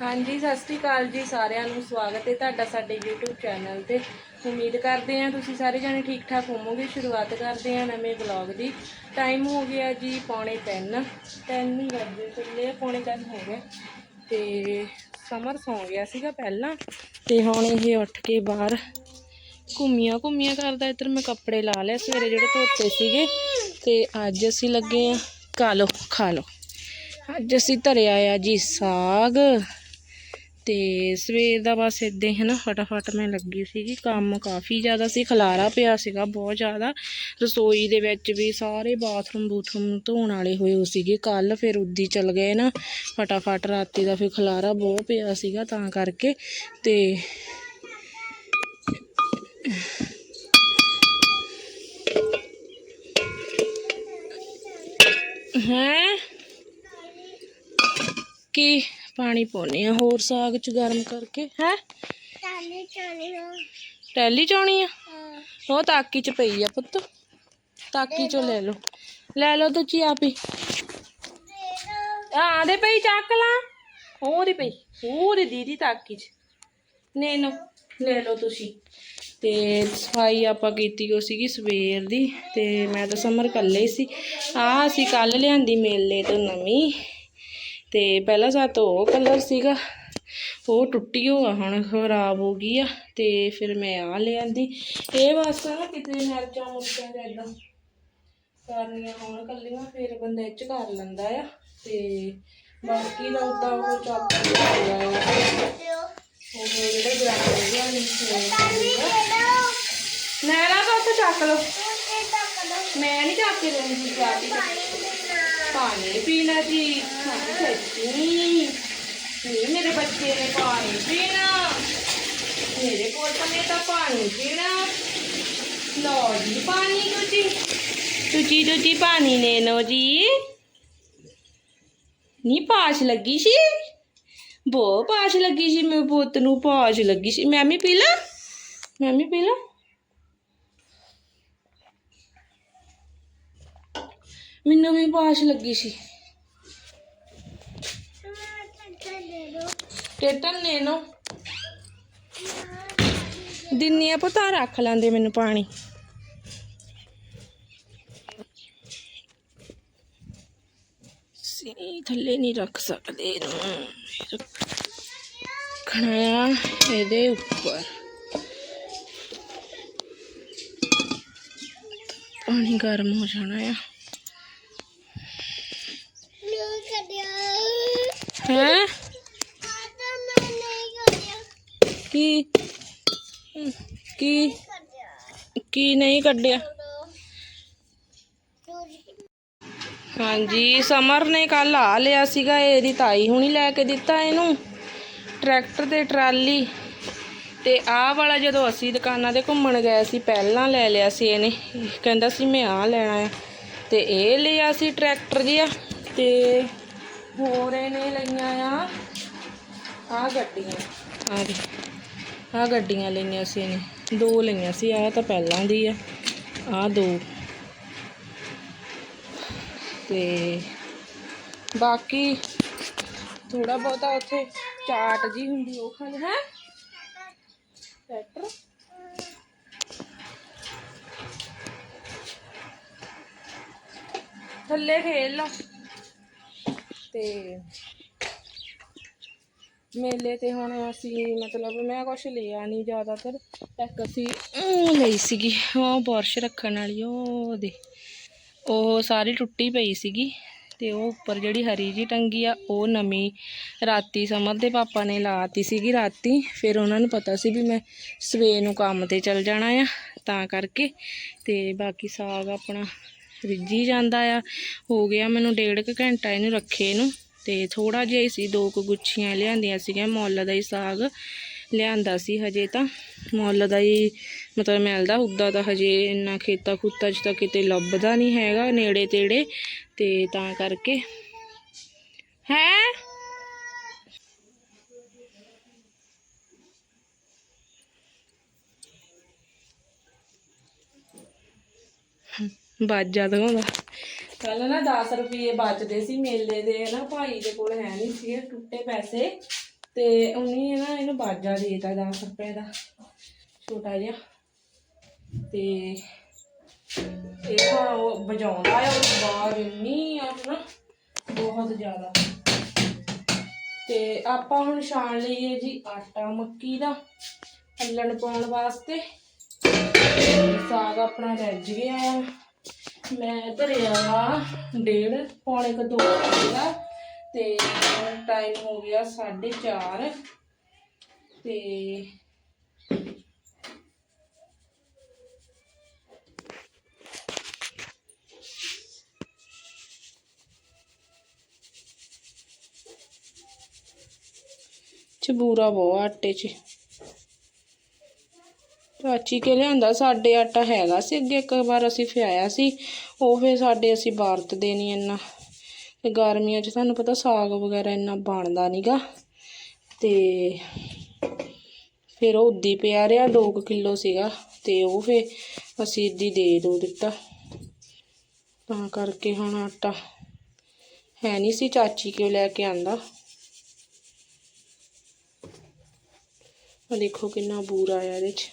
ਹਾਂਜੀ ਸਤਿ ਸ੍ਰੀ ਅਕਾਲ ਜੀ ਸਾਰਿਆਂ ਨੂੰ ਸਵਾਗਤ ਹੈ ਤੁਹਾਡਾ ਸਾਡੇ YouTube ਚੈਨਲ ਤੇ। ਉਮੀਦ ਕਰਦੇ ਹਾਂ ਤੁਸੀਂ ਸਾਰੇ ਜਣੇ ਠੀਕ ਠਾਕ ਹੋਵੋਗੇ। ਸ਼ੁਰੂਆਤ ਕਰਦੇ ਹਾਂ ਨਵੇਂ ਵਲੌਗ ਦੀ। ਟਾਈਮ ਹੋ ਗਿਆ ਜੀ ਪੌਣੇ 3 ਤਿੰਨ ਨਹੀਂ ਵੱਜੇ ਚੱਲੇ ਆ, ਪੌਣੇ 3 ਹੋ ਗਏ। ਤੇ ਸਮਰ ਸੌਂ ਗਿਆ ਸੀਗਾ ਪਹਿਲਾਂ। ਤੇ ਹੁਣ ਇਹ ਉੱਠ ਕੇ ਬਾਹਰ ਘੁੰਮੀਆਂ ਘੁੰਮੀਆਂ ਕਰਦਾ। ਇੱਧਰ ਮੈਂ ਕੱਪੜੇ ਲਾ ਲਿਆ ਸਵੇਰੇ ਜਿਹੜੇ ਧੋਤੇ ਸੀਗੇ। ਤੇ ਅੱਜ ਅਸੀਂ ਲੱਗੇ ਆ ਖਾ ਲਓ ਖਾ ਲਓ। ਅੱਜ ਅਸੀਂ ਧਰਿਆ ਆ ਜੀ ਸਾਗ। ਤੇ ਸਵੇਰ ਦਾ ਬਸ ਇਦਾਂ ਹੀ ਨਾ, ਫਟਾਫਟ ਮੈਂ ਲੱਗੀ ਸੀਗੀ। ਕੰਮ ਕਾਫੀ ਜ਼ਿਆਦਾ ਸੀ, ਖਲਾਰਾ ਪਿਆ ਸੀਗਾ ਬਹੁਤ ਜ਼ਿਆਦਾ। ਰਸੋਈ ਦੇ ਵਿੱਚ ਵੀ ਸਾਰੇ ਬਾਥਰੂਮ ਬੂਥਰੂਮ ਧੋਣ ਵਾਲੇ ਹੋਏ ਹੋ ਸੀਗੇ। ਕੱਲ ਫਿਰ ਉੱਦੀ ਚਲ ਗਏ ਨਾ, ਫਟਾਫਟ ਰਾਤੀ ਦਾ ਫਿਰ ਖਲਾਰਾ ਬਹੁਤ ਪਿਆ ਸੀਗਾ ਤਾਂ ਕਰਕੇ ਤੇ ਹੈ? ਕੀ? ਪਾਣੀ ਪਾਉਣੀ ਆ ਹੋਰ ਸਾਗ ਚ ਗਰਮ ਕਰਕੇ ਹੈ? ਚਾਲੀ ਚਾਲੀ ਹੋ ਟੈਲੀ ਚਾਉਣੀ ਆ? ਹਾਂ। ਉਹ ਤਾਕੀ ਚ ਪਈ ਆ ਪੁੱਤ। ਤਾਕੀ ਚੋਂ ਲੈ ਲਓ। ਲੈ ਲਓ ਤੁਸੀਂ ਆਪ ਹੀ। ਆ ਦੇ ਪਈ ਚੱਕ ਲਾ। ਉਹਦੀ ਪਈ। ਉਹਦੀ ਦੀਦੀ ਤਾਕੀ ਚ। ਨੇ ਨੋ ਲੈ ਲਓ ਤੁਸੀਂ। ਤੇ ਸਫ਼ਾਈ ਆਪਾਂ ਕੀਤੀ ਉਹ ਸੀਗੀ ਸਵੇਰ ਦੀ। ਤੇ ਮੈਂ ਤਾਂ ਸਮਰ ਕੱਲੇ ਸੀ। ਆ ਅਸੀਂ ਕੱਲ ਲਿਆਂਦੀ ਮੇਲੇ ਤੋਂ ਨਵੀਂ। ਤੇ ਪਹਿਲਾਂ ਸਾਤੋਂ ਉਹ ਕਲਰ ਸੀਗਾ। ਉਹ ਟੁੱਟੀ ਹੋਆ ਹੁਣ ਖਰਾਬ ਹੋ ਗਈ ਆ ਤੇ ਫਿਰ ਮੈਂ ਆ ਲਿਆਂਦੀ ਇਹ ਬਸ ਨਾ ਕਿਤੇ ਮਿਰਚਾਂ ਮੁਰਚਾਂ ਦੇ ਏਦਾਂ ਕਰਨੀਆਂ ਹੋਣ ਕੱਲੀਆਂ, ਫਿਰ ਬੰਦਾ ਇਹ ਚ ਕਰ ਲੈਂਦਾ ਆ ਤੇ ਬਾਕੀ ਦਾ ਉਦਾਂ ਉਹ ਚੱਕ ਲਿਆ ਆ। ਉਹ ਜਿਹੜੇ ਗ੍ਰਾਈਂਡਰ ਜਿਹਾ ਨਹੀਂ ਨਹਿਰਾ ਤਾਂ ਚੱਕ ਲਓ। ਮੈਂ ਨਹੀਂ ਚੱਕ ਕੇ ਲੈਂਦੀ ਚਾਹਤੀ ਪਾਣੀ ਪੀਣਾ ਜੀ। ਸੱਚੀ ਨਹੀਂ ਮੇਰੇ ਬੱਚੇ ਨੇ ਪਾਣੀ ਪੀਣਾ। ਮੇਰੇ ਪੁੱਤ ਨੇ ਤਾਂ ਪਾਣੀ ਪੀਣਾ। ਲਓ ਜੀ ਪਾਣੀ ਤੁਸੀਂ ਤੁਸੀਂ ਤੁਸੀਂ ਪਾਣੀ ਲੈ ਲਓ ਜੀ। ਨੀ ਪਾਸ ਲੱਗੀ ਸੀ? ਬਹੁਤ ਪਾਸ ਲੱਗੀ ਸੀ ਮੇਰੇ ਪੁੱਤ ਨੂੰ ਪਾਸ ਲੱਗੀ ਸੀ। ਮੈਂ ਵੀ ਪੀ ਲਾਂ? ਮੈਂ ਵੀ ਪੀ ਲਾ? ਮੈਨੂੰ ਵੀ ਪਾਸ ਲੱਗੀ ਸੀ। ਟੇਟਨ ਨੇ ਨੋ ਦਿੰਨੀ ਆ ਪਤਾ ਰੱਖ ਲੈਂਦੇ ਮੈਨੂੰ ਪਾਣੀ। ਸੀ, ਥੱਲੇ ਨਹੀਂ ਰੱਖ ਸਕਦੇ ਇਹਨੂੰ। ਰੱਖਣਾ ਆ ਇਹਦੇ ਉੱਪਰ। ਪਾਣੀ ਗਰਮ ਹੋ ਜਾਣਾ ਆ। ਹੈ? ਕੀ? ਕੀ? ਕੀ ਨਹੀਂ ਕੱਢਿਆ? ਹਾਂਜੀ, ਸਮਰ ਨੇ ਕੱਲ ਆ ਲਿਆ ਸੀਗਾ, ਇਹਦੀ ਤਾਈ ਹੁਣੀ ਲੈ ਕੇ ਦਿੱਤਾ ਇਹਨੂੰ। ਟਰੈਕਟਰ ਤੇ ਟਰਾਲੀ। ਤੇ ਆਹ ਵਾਲਾ ਜਦੋਂ ਅਸੀਂ ਦੁਕਾਨਾਂ ਤੇ ਘੁੰਮਣ ਗਏ ਸੀ, ਪਹਿਲਾਂ ਲੈ ਲਿਆ ਸੀ ਇਹਨੇ। ਕਹਿੰਦਾ ਸੀ ਮੈਂ ਆ ਲੈਣਾ ਆ। ਤੇ ਇਹ ਲਿਆ ਸੀ ਟਰੈਕਟਰ ਜਿਹਾ, ਤੇ ਹੋਰ ਇਹਨੇ ਲਈਆਂ ਆ ਆ ਗੱਡੀਆਂ ਆ ਦੇ ਆ ਗੱਡੀਆਂ ਲਈਆਂ ਸੀ ਇਹਨੇ ਦੋ ਲਈਆਂ ਸੀ ਆ ਤਾਂ ਪਹਿਲਾਂ ਦੀ ਆ ਆ ਦੋ ਤੇ ਬਾਕੀ ਥੋੜਾ ਬਹੁਤਾ ਉੱਥੇ ਚਾਟ ਜੀ ਹੁੰਦੀ ਉਹ ਖਾਣ ਹੈ ਟਰੈਕਟਰ ਥੱਲੇ ਖੇਲ ਲਾ ਤੇ ਮੇਲੇ ਤੇ ਹੁਣ ਅਸੀਂ ਮਤਲਬ ਮੈਂ ਕੁਛ ਲਿਆ ਨਹੀਂ ਜ਼ਿਆਦਾਤਰ, ਇੱਕ ਅਸੀਂ ਲਈ ਸੀਗੀ, ਉਹ ਬੁਰਸ਼ ਰੱਖਣ ਵਾਲੀ, ਉਹ ਦੇ, ਉਹ ਸਾਰੀ ਟੁੱਟੀ ਪਈ ਸੀਗੀ ਤੇ ਉਹ ਉੱਪਰ ਜਿਹੜੀ ਹਰੀ ਜੀ ਟੰਗੀ ਆ, ਉਹ ਨਵੀਂ ਰਾਤੀ ਸਮਰ ਦੇ ਪਾਪਾ ਨੇ ਲਾਤੀ ਸੀਗੀ ਰਾਤੀ, ਫਿਰ ਉਹਨਾਂ ਨੂੰ ਪਤਾ ਸੀ ਵੀ ਮੈਂ ਸਵੇਰ ਨੂੰ ਕੰਮ ਤੇ ਚਲ ਜਾਣਾ ਆ, ਤਾਂ ਕਰਕੇ ਤੇ ਬਾਕੀ ਸਾਗ ਆਪਣਾ ਰਿੱਝੀ ਜਾਂਦਾ ਆ। ਹੋ ਗਿਆ ਮੈਨੂੰ ਡੇਢ ਕੁ ਘੰਟਾ ਇਹਨੂੰ ਰੱਖੇ ਨੂੰ ਤੇ ਥੋੜਾ ਜਿਹਾ ਹੀ ਸੀ, ਦੋ ਕੁ ਗੁੱਛੀਆਂ ਲਿਆਂਦੀਆਂ ਸੀਗੀਆਂ, ਮੁੱਲ ਦਾ ਹੀ ਸਾਗ ਲਿਆਂਦਾ ਸੀ ਹਜੇ ਤਾਂ। ਮੁੱਲ ਦਾ ਹੀ ਮਤਲਬ ਮਿਲਦਾ ਉੱਦਾਂ ਤਾਂ ਹਜੇ ਇੰਨਾ ਖੇਤਾਂ ਖੁੱਤਾਂ 'ਚ ਤਾਂ ਕਿਤੇ ਲੱਭਦਾ ਨਹੀਂ ਹੈਗਾ ਨੇੜੇ ਤੇੜੇ ਤੇ ਤਾਂ ਕਰਕੇ। ਹੈ? ਬਾਜਾ ਦਿਖਾਉਂਦਾ ਕੱਲ ਨਾ 10 ਰੁਪਏ ਬਚਦੇ ਸੀ ਮੇਲੇ ਦੇ, ਨਾ ਭਾਈ ਦੇ ਕੋਲ ਹੈ ਨਹੀਂ ਸੀ ਟੁੱਟੇ ਪੈਸੇ। ਤੇ ਉਹਨੇ ਨਾ ਇਹਨੂੰ ਬਾਜਾ ਦੇਤਾ 10 ਰੁਪਏ ਦਾ, ਛੋਟਾ ਜਿਹਾ। ਤੇ ਇਹ ਹੁਣ ਉਹ ਵਜਾਉਂਦਾ ਆ ਉਹ ਬਾਜ ਇੰਨੀ ਆ ਨਾ, ਬਹੁਤ ਜ਼ਿਆਦਾ। ਤੇ ਆਪਾਂ ਹੁਣ ਛਾਣ ਲਈਏ ਜੀ ਆਟਾ ਮੱਕੀ ਦਾ, ਹੱਲਣ ਪਾਉਣ ਵਾਸਤੇ। ਸਾਗ ਆਪਣਾ ਰੱਜ ਗਿਆ। ਆ ਮੈਂ ਧਰਿਆ ਆ ਡੇਢ, ਪੌਣੇ ਕੁ ਦੋ ਦਾ। ਤੇ ਟਾਈਮ ਹੋ ਗਿਆ 4:30 ਤੇ ਚਬੂਰਾ ਬਹੁਤ ਆਟੇ 'ਚ। ਚਾਚੀ ਕੇ ਲਿਆਂਦਾ, ਸਾਡੇ ਆਟਾ ਹੈਗਾ ਸੀ ਅੱਗੇ, ਇੱਕ ਵਾਰ ਅਸੀਂ ਫਿਆਇਆ ਸੀ, ਉਹ ਫਿਰ ਸਾਡੇ ਅਸੀਂ ਵਰਤਦੇ ਨਹੀਂ ਇੰਨਾ। ਤੇ ਗਰਮੀਆਂ 'ਚ ਤੁਹਾਨੂੰ ਪਤਾ ਸਾਗ ਵਗੈਰਾ ਇੰਨਾ ਬਣਦਾ ਨਹੀਂਗਾ ਤੇ ਫਿਰ ਉਹ ਉੱਦੀ ਪਿਆ ਰਿਹਾ 2 ਕਿਲੋ ਸੀਗਾ, ਤੇ ਉਹ ਫਿਰ ਅਸੀਂ ਇੱਦੀ ਦੇ ਦੋ ਦਿੱਤਾ। ਤਾਂ ਕਰਕੇ ਹੁਣ ਆਟਾ ਹੈ ਨਹੀਂ ਸੀ ਚਾਚੀ ਕਿਉਂ ਲੈ ਕੇ ਆਂਦਾ। ਆ ਦੇਖੋ ਕਿੰਨਾ ਬੂਰਾ ਆ ਇਹਦੇ 'ਚ।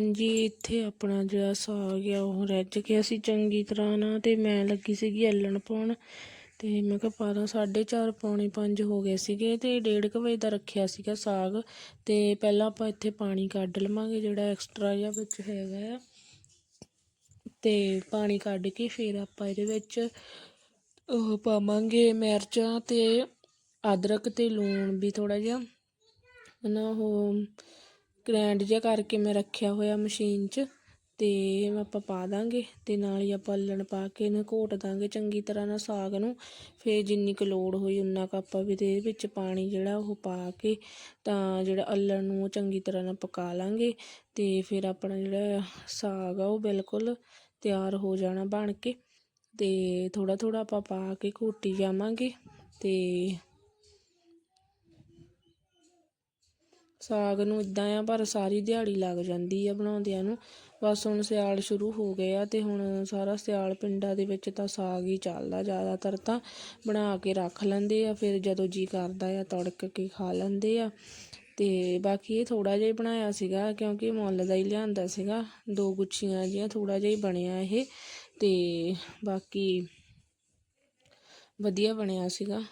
ਹਾਂਜੀ, ਇੱਥੇ ਆਪਣਾ ਜਿਹੜਾ ਸਾਗ ਆ, ਉਹ ਰੱਜ ਗਿਆ ਸੀ ਚੰਗੀ ਤਰ੍ਹਾਂ ਨਾ ਤੇ ਮੈਂ ਲੱਗੀ ਸੀਗੀ ਅੱਲਣ ਪਾਉਣ ਤੇ ਮੈਂ ਕਿਹਾ ਪਾ ਦਾਂ ਸਾਢੇ ਚਾਰ ਪੌਣੇ ਪੰਜ ਹੋ ਗਏ ਸੀਗੇ ਤੇ ਡੇਢ ਕੁ ਵਜੇ ਦਾ ਰੱਖਿਆ ਸੀਗਾ ਸਾਗ ਤੇ ਪਹਿਲਾਂ ਆਪਾਂ ਇੱਥੇ ਪਾਣੀ ਕੱਢ ਲਵਾਂਗੇ, ਜਿਹੜਾ ਐਕਸਟਰਾ ਜਿਹਾ ਵਿੱਚ ਹੈਗਾ ਆ। ਤੇ ਪਾਣੀ ਕੱਢ ਕੇ ਫਿਰ ਆਪਾਂ ਇਹਦੇ ਵਿੱਚ ਉਹ ਪਾਵਾਂਗੇ ਮਿਰਚਾਂ ਤੇ ਅਦਰਕ ਤੇ ਲੂਣ ਵੀ ਥੋੜਾ ਜਿਹਾ। ਨਾ ਉਹ ਗ੍ਰੈਂਡ ਜਿਹਾ ਕਰਕੇ ਮੈਂ ਰੱਖਿਆ ਹੋਇਆ ਮਸ਼ੀਨ 'ਚ ਤੇ ਆਪਾਂ ਪਾ ਦਾਂਗੇ ਤੇ ਨਾਲ ਹੀ ਆਪਾਂ ਅੱਲਣ ਪਾ ਕੇ ਇਹਨੂੰ ਘੋਟ ਦਾਂਗੇ ਚੰਗੀ ਤਰ੍ਹਾਂ ਨਾਲ ਸਾਗ ਨੂੰ। ਫਿਰ ਜਿੰਨੀ ਕੁ ਲੋੜ ਹੋਈ ਉਨਾ ਕੁ ਆਪਾਂ ਵੀ ਇਹਦੇ ਵਿੱਚ ਪਾਣੀ ਜਿਹੜਾ ਉਹ ਪਾ ਕੇ ਤਾਂ ਜਿਹੜਾ ਅੱਲਣ ਨੂੰ ਉਹ ਚੰਗੀ ਤਰ੍ਹਾਂ ਨਾਲ ਪਕਾ ਲਾਂਗੇ ਤੇ ਫਿਰ ਆਪਣਾ ਜਿਹੜਾ ਸਾਗ ਆ ਉਹ ਬਿਲਕੁਲ ਤਿਆਰ ਹੋ ਜਾਣਾ ਬਣ ਕੇ ਤੇ ਥੋੜਾ ਥੋੜਾ ਆਪਾਂ ਪਾ ਕੇ ਘੋਟੀ ਜਾਵਾਂਗੇ ਤੇ ਸਾਗ ਨੂੰ ਇਦਾਂ ਆ, ਪਰ ਸਾਰੀ ਦਿਹਾੜੀ ਲੱਗ ਜਾਂਦੀ ਆ ਬਣਾਉਂਦਿਆਂ ਨੂੰ। ਬਸ ਹੁਣ ਸਿਆਲ ਸ਼ੁਰੂ ਹੋ ਗਏ ਆ ਤੇ ਹੁਣ ਸਾਰਾ ਸਿਆਲ ਪਿੰਡਾਂ ਦੇ ਵਿੱਚ ਤਾਂ ਸਾਗ ਹੀ ਚੱਲਦਾ ਜ਼ਿਆਦਾਤਰ ਤਾਂ। ਬਣਾ ਕੇ ਰੱਖ ਲੈਂਦੇ ਆ, ਫਿਰ ਜਦੋਂ ਜੀ ਕਰਦਾ ਆ ਤੜਕ ਕੇ ਖਾ ਲੈਂਦੇ ਆ। ਤੇ ਬਾਕੀ ਇਹ ਥੋੜਾ ਜਿਹਾ ਹੀ ਬਣਾਇਆ ਸੀਗਾ, ਕਿਉਂਕਿ ਮੁੱਲ ਦਾ ਹੀ ਲਿਆਂਦਾ ਸੀਗਾ। ਦੋ ਗੁੱਛੀਆਂ ਜਿਹੀਆਂ ਥੋੜਾ ਜਿਹਾ ਹੀ ਬਣਿਆ ਇਹ ਤੇ ਬਾਕੀ ਵਧੀਆ ਬਣਿਆ ਸੀਗਾ।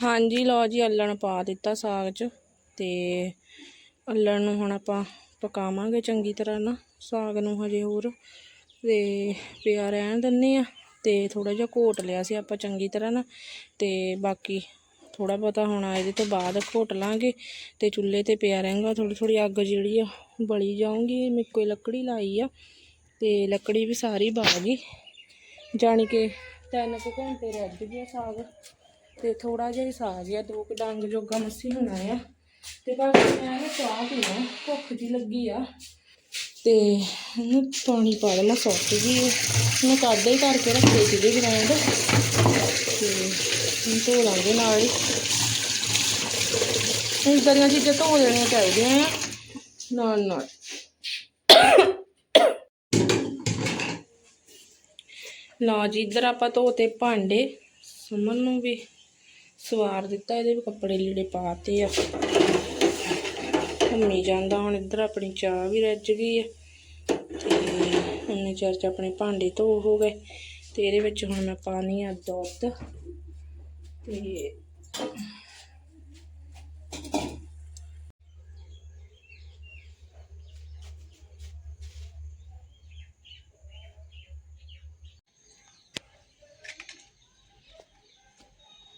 ਹਾਂਜੀ, ਲਓ ਜੀ, ਅੱਲਣ ਪਾ ਦਿੱਤਾ ਸਾਗ 'ਚ ਤੇ ਅੱਲਣ ਨੂੰ ਹੁਣ ਆਪਾਂ ਪਕਾਵਾਂਗੇ ਚੰਗੀ ਤਰ੍ਹਾਂ ਨਾ, ਸਾਗ ਨੂੰ ਹਜੇ ਹੋਰ। ਤੇ ਪਿਆ ਰਹਿਣ ਦਿੰਨੇ ਆ ਤੇ ਥੋੜਾ ਜਿਹਾ ਘੋਟ ਲਿਆ ਸੀ ਆਪਾਂ ਚੰਗੀ ਤਰ੍ਹਾਂ ਨਾ। ਤੇ ਬਾਕੀ ਥੋੜਾ ਬਹੁਤਾ ਹੁਣ ਇਹਦੇ ਤੋਂ ਬਾਅਦ ਘੋਟ ਲਾਂਗੇ ਤੇ ਚੁੱਲ੍ਹੇ ਤੇ ਪਿਆ ਰਹੇਗਾ। ਥੋੜੀ ਥੋੜੀ ਅੱਗ ਜਿਹੜੀ ਆ ਬਲੀ ਜਾਊਗੀ। ਮੈਂ ਕੋਈ ਲੱਕੜੀ ਲਾਈ ਆ ਤੇ ਲੱਕੜੀ ਵੀ ਸਾਰੀ ਬਾਲ ਗਈ। ਜਾਣੀ ਕਿ ਤਿੰਨ ਕੁ ਘੰਟੇ ਰਹਿ ਗਏ ਸਾਗ। ਤੇ ਥੋੜਾ ਜਿਹਾ ਹੀ ਸਾਗ ਆ ਦੋ ਕੁ ਡੰਗ ਜੋਗਾ ਮੱਸੀ ਹੋਣਾ ਆ ਤੇ ਬਾਕੀ ਮੈਂ ਨਾ ਚਾਹ ਪੀਣਾ ਭੁੱਖ ਜੀ ਲੱਗੀ ਆ। ਤੇ ਇਹਨੂੰ ਪਾਣੀ ਪਾ ਦੇਣਾ ਸੁੱਕ ਗਈ ਇਹਨੂੰ ਕਾਢੇ ਹੀ ਕਰਕੇ ਰੱਖੇ ਸੀਗੇ ਗ੍ਰਾਈਂਡ ਤੇ ਹੁਣ ਧੋ ਲਾਂਗੇ ਨਾਲ ਹੀ। ਇਸ ਦਰੀਆਂ ਚੀਜ਼ਾਂ ਧੋ ਦੇਣੀਆਂ ਚਾਹੀਦੀਆਂ ਆ, ਨਾਲ ਨਾਲ। ਲਓ ਜੀ, ਇੱਧਰ ਆਪਾਂ ਧੋਤੇ ਭਾਂਡੇ। ਸੁਮਨ ਨੂੰ ਵੀ ਸਵਾਰ ਦਿੱਤਾ, ਇਹਦੇ ਵੀ ਕੱਪੜੇ ਲੀੜੇ ਪਾਤੇ ਆ। ਘੁੰਮੀ ਜਾਂਦਾ ਹੁਣ ਇੱਧਰ, ਆਪਣੀ ਚਾਹ ਵੀ ਰੱਜ ਗਈ ਆ। ਤੇ ਉਹਨੇ ਚਿਰ ਚ ਆਪਣੇ ਭਾਂਡੇ ਧੋ ਹੋ ਗਏ। ਤੇ ਇਹਦੇ ਵਿੱਚ ਹੁਣ ਮੈਂ ਪਾਣੀ ਆ ਦੁੱਧ। ਤੇ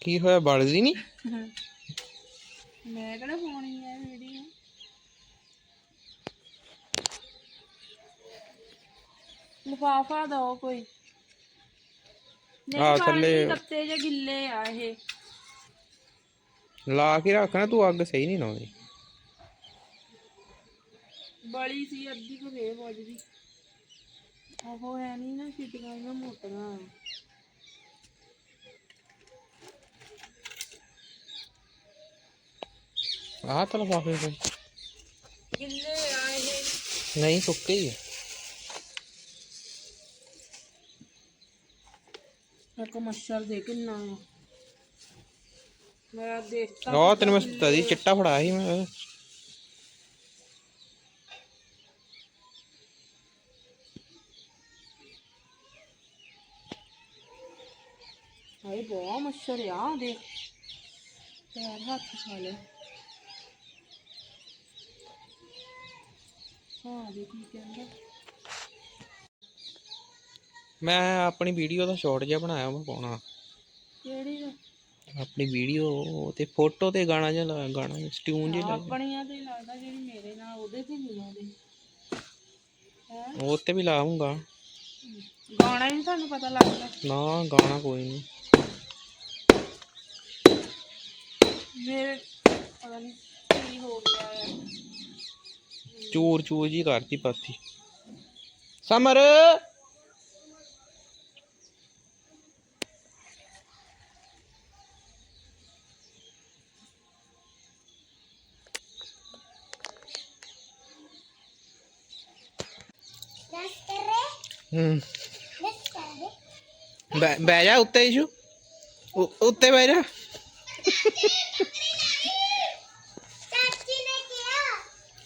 ਕੀ ਹੋਇਆ? ਬਲਦੀ ਨਹੀਂ ਮੈਂ ਕਿਹੜਾ ਪਾਉਣੀ ਹੈ ਵੀਡੀਓ ਲਿਫਾਫਾ ਦੋ ਕੋਈ। ਪਾਣੀ ਥੱਲੇ- ਤੱਤੇ ਜੇ ਗਿੱਲੇ ਆ ਇਹ। ਲਾ ਕੇ ਰੱਖਣਾ ਤੂੰ ਅੱਗ ਸਹੀ ਨਹੀਂ ਲਾਉਂਦੀ। ਬੜੀ ਸੀ ਅੱਧੀ ਕੁ ਵੇ ਵੱਜਦੀ। ਉਹ ਹੈ ਨਹੀਂ ਨਾ ਛਿਟੀਆਂ ਇਹਨਾਂ ਮੋਟੀਆਂ। ਆਹ ਤਾਂ ਲਫਾਫੇ ਕੋਈ ਗਿੱਲੇ ਆ ਇਹ? ਨਹੀਂ ਸੁੱਕੇ ਹੀ ਆ। ਇੱਕ ਮੱਛਰ ਦੇ ਕਿੰਨਾ ਆ? ਮੈਂ ਦੇਖਤਾ ਆਹ ਤੈਨੂੰ ਮੈਂ ਤਦੀ ਚਿੱਟਾ ਫੜਾ ਸੀ ਮੈਂ। ਹਾਏ ਬਹੁਤ ਮੱਛਰ ਆ ਦੇਖ। ਪੈਰ ਹੱਥ ਖਾ ਲੈ। ਹਾਂ ਦੇਖ ਕੀ ਕਹਿੰਦਾ। ਮੈਂ ਆਪਣੀ ਵੀਡੀਓ ਦਾ ਸ਼ਾਰਟ ਜਿਹਾ ਬਣਾਇਆ ਮੈਂ ਪਾਉਣਾ। ਕਿਹੜੀ ਆ? ਆਪਣੀ ਵੀਡੀਓ ਤੇ ਫੋਟੋ ਤੇ ਗਾਣਾ ਜਿਹਾ ਲਾ- ਗਾਣਾ ਸਟਿਊਨ ਜਿਹਾ ਲਾ- ਆਪਣੀਆਂ ਤੇ ਲੱਗਦਾ ਜਿਹੜੀ ਮੇਰੇ ਨਾਲ ਉਹਦੇ ਤੇ ਨਹੀਂ ਲਾਉਂਦੇ। ਹੈ? ਉਹ ਤੇ ਵੀ ਲਾਉਂਗਾ ਗਾਣਾ ਹੀ ਨੀ ਤੁਹਾਨੂੰ ਪਤਾ ਲੱਗਦਾ? ਨਾ ਗਾਣਾ ਕੋਈ ਨਹੀਂ ਮੇਰੇ ਪਤਾ ਨਹੀਂ ਕੀ ਹੋ ਗਿਆ ਹੈ ਚੂਰ ਚੂਰ ਜੀ ਕਰਤੀ ਪਾਤੀ ਸਮਰ! ਦਸ ਬਹਿ ਜਾ ਉੱਤੇ ਇਸ਼ੂ। ਉੱਤੇ ਬਹਿ ਜਾ ਚਾਚੀ ਨੇ ਕਿਹਾ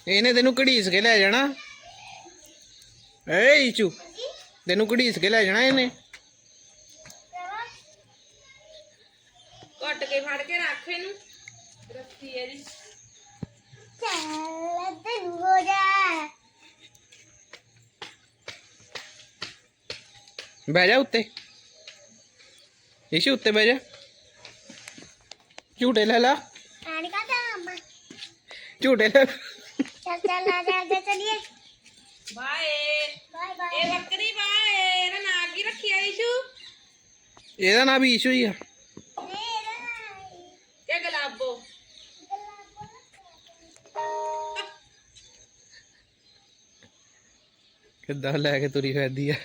ਇਹਨੇ ਤੈਨੂੰ ਘੜੀਸ ਕੇ ਲੈ ਜਾਣਾ। ਏ ਇਸ਼ੂ ਤੈਨੂੰ ਘੜੀਸ ਕੇ ਲੈ ਜਾਣਾ ਇਹਨੇ। ਘੁੱਟ ਕੇ ਫੜ ਕੇ ਰੱਖ ਇਹਨੂੰ। ਰੱਖੀ ਇਹਦੀ ਚੱਲ ਤੈਨੂੰ ਹੋ ਜਾ ਬਹਿ ਜਾ ਉੱਤੇ। ਇਸ਼ੂ ਉੱਤੇ ਬਹਿ ਜਾ। ਝੂਟੇ ਲੈ ਲਾ। ਆਣੀ ਕਾ ਤਾਂ ਝੂਟੇ ਲੈ। ਚੱਲ ਚੱਲ ਆ ਜਾ ਜਾ ਚਲੀਏ। ਬਾਏ। Bye bye. ਇਹ ਬੱਕਰੀ ਬਾਏ। ਇਹਦਾ ਨਾਂ ਕੀ ਰੱਖਿਆ ਇਸ਼ੂ ਇਹਦਾ ਨਾਂ ਵੀ ਇਸ਼ੂ ਹੀ ਆ। ਕਿ ਗਲਾਬੋ? ਕਿੱਦਾਂ ਲੈ ਕੇ ਤੁਰੀ ਫਿਰਦੀ ਆ?